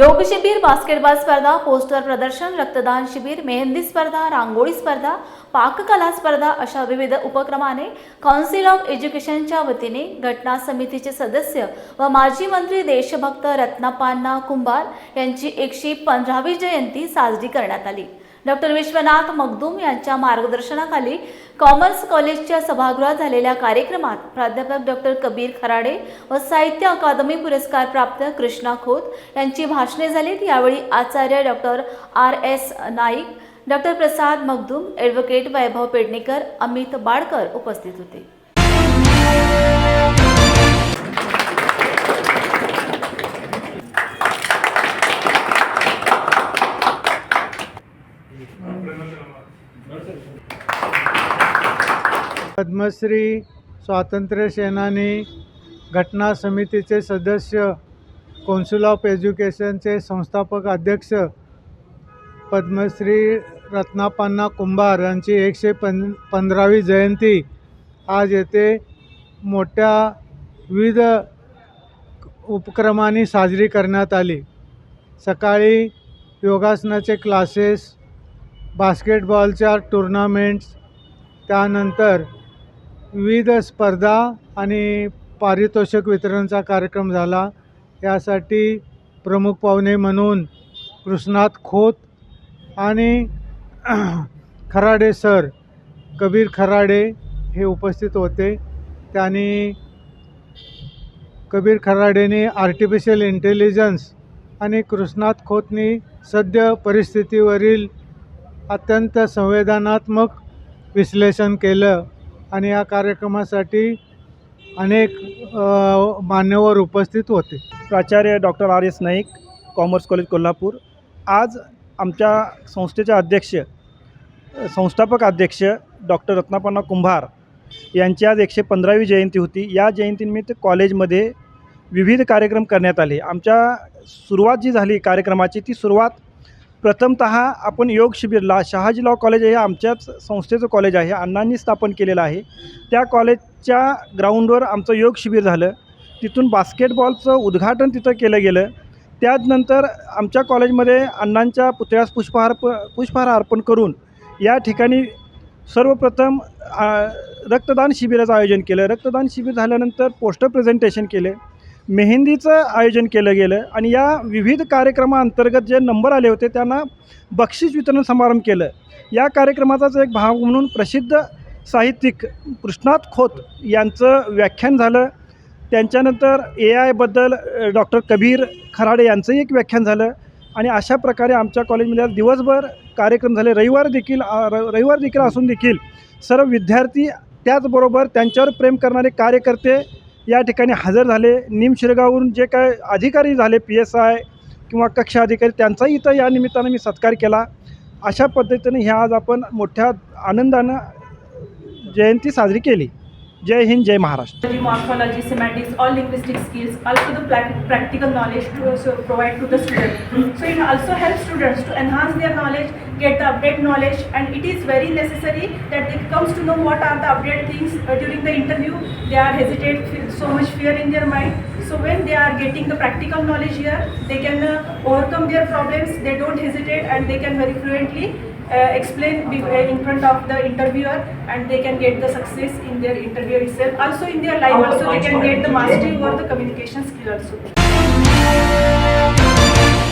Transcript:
योग शिबिर बास्केटबॉल स्पर्धा पोस्टर प्रदर्शन रक्तदान शिबिर मेहंदी स्पर्धा रांगोळी स्पर्धा पाककला स्पर्धा अशा विविध उपक्रमाने काउन्सिल ऑफ एज्युकेशनच्या वतीने घटना समितीचे सदस्य व माजी मंत्री देशभक्त रत्नापान्ना कुंभार यांची एकशे पंधरावी जयंती साजरी करण्यात आली. डॉक्टर विश्वनाथ मगदूम यांच्या मार्गदर्शनाखाली कॉमर्स कॉलेजच्या सभागृहात झालेल्या कार्यक्रमात प्राध्यापक डॉक्टर कबीर खराडे व साहित्य अकादमी पुरस्कार प्राप्त कृष्णा खोत यांची भाषणे झालीत. यावेळी आचार्य doctor R S Naik doctor Prasad Magdum advocate Vaibhav Pednekar Amit Badkar उपस्थित होते. पद्मश्री स्वातंत्र्य सेनानी घटना समितीचे सदस्य कौन्सिल ऑफ एज्युकेशनचे संस्थापक अध्यक्ष पद्मश्री रत्नापान्ना कुंभार यांची एकशे पं पंधरावी जयंती. आज येथे मोठ्या विविध उपक्रमांनी साजरी करण्यात आली. सकाळी योगासनाचे क्लासेस बास्केटबॉलच्या टुर्नामेंट्स त्यानंतर विविध स्पर्धा आणि पारितोषिक वितरणचा कार्यक्रम झाला. यासाठी प्रमुख पाहुणे म्हणून कृष्णात खोत आणि खराडे सर कबीर खराडे हे उपस्थित होते. त्यांनी कबीर खराडेने आर्टिफिशियल इंटेलिजन्स आणि कृष्णात खोतनी सद्य परिस्थितीवरील अत्यंत संवेदनात्मक विश्लेषण केलं. आणि या कार्यक्रमासाठी अनेक मान्यवर उपस्थित होते. प्राचार्य doctor R S Naik commerce college Kolhapur. आज आमच्या संस्थेचे अध्यक्ष संस्थापक अध्यक्ष डॉक्टर रत्नापन्ना कुंभार यांची आज एकशे पंधरावी जयंती होती. या जयंतीनिमित्त कॉलेजमध्ये विविध कार्यक्रम करण्यात आले. आमच्या सुरुवात जी झाली कार्यक्रमाची ती सुरुवात प्रथमत आपण योग शिबिरला शहाजी लॉ कॉलेज हे आमच्याच संस्थेचं कॉलेज आहे अण्णांनी स्थापन केलेलं आहे. त्या कॉलेजच्या ग्राउंडवर आमचं योग शिबिर झालं. तिथून बास्केटबॉलचं उद्घाटन तिथं केलं गेलं. त्यानंतर आमच्या कॉलेजमध्ये अण्णांच्या पुतळ्यास पुष्पहार प पुष्पहार अर्पण करून या ठिकाणी सर्वप्रथम रक्तदान शिबिराचं आयोजन केलं. रक्तदान शिबिर झाल्यानंतर पोस्टर प्रेझेंटेशन केले. मेहंदीचं आयोजन केलं गेलं आणि या विविध कार्यक्रमाअंतर्गत जे नंबर आले होते त्यांना बक्षीस वितरण समारंभ केलं. या कार्यक्रमाचाच एक भाग म्हणून प्रसिद्ध साहित्यिक कृष्णात खोत यांचं व्याख्यान झालं. त्यांच्यानंतर ए आयबद्दल डॉक्टर कबीर खराडे यांचंही एक व्याख्यान झालं. आणि अशा प्रकारे आमच्या कॉलेजमध्ये आज दिवसभर कार्यक्रम झाले. रविवार देखील र रविवार देखील असून देखील सर्व विद्यार्थी त्याचबरोबर त्यांच्यावर प्रेम करणारे कार्यकर्ते या ठिकाणी हजर झाले. निमशिरगावरून जे काय अधिकारी झाले पी एस आय किंवा कक्षा अधिकारी त्यांचाही इथं या निमित्तानं मी सत्कार केला. अशा पद्धतीने ह्या आज आपण मोठ्या आनंदानं जयंती साजरी केली. Jai Hind, Jai Maharashtra. Morphology, semantics, all linguistic skills, also the practical knowledge to also provide to the student. So it also helps students to enhance their knowledge, get the update knowledge, and it is very necessary that they comes to know what are the update things uh, during the interview. They are hesitate, so much fear in their mind. So when they are getting the practical knowledge here, they can uh, overcome their problems. They don't hesitate, and they can very fluently explain be- uh, in front of the interviewer and they can get the success in their interview itself. Also in their life also they can get the mastery over the communication skill also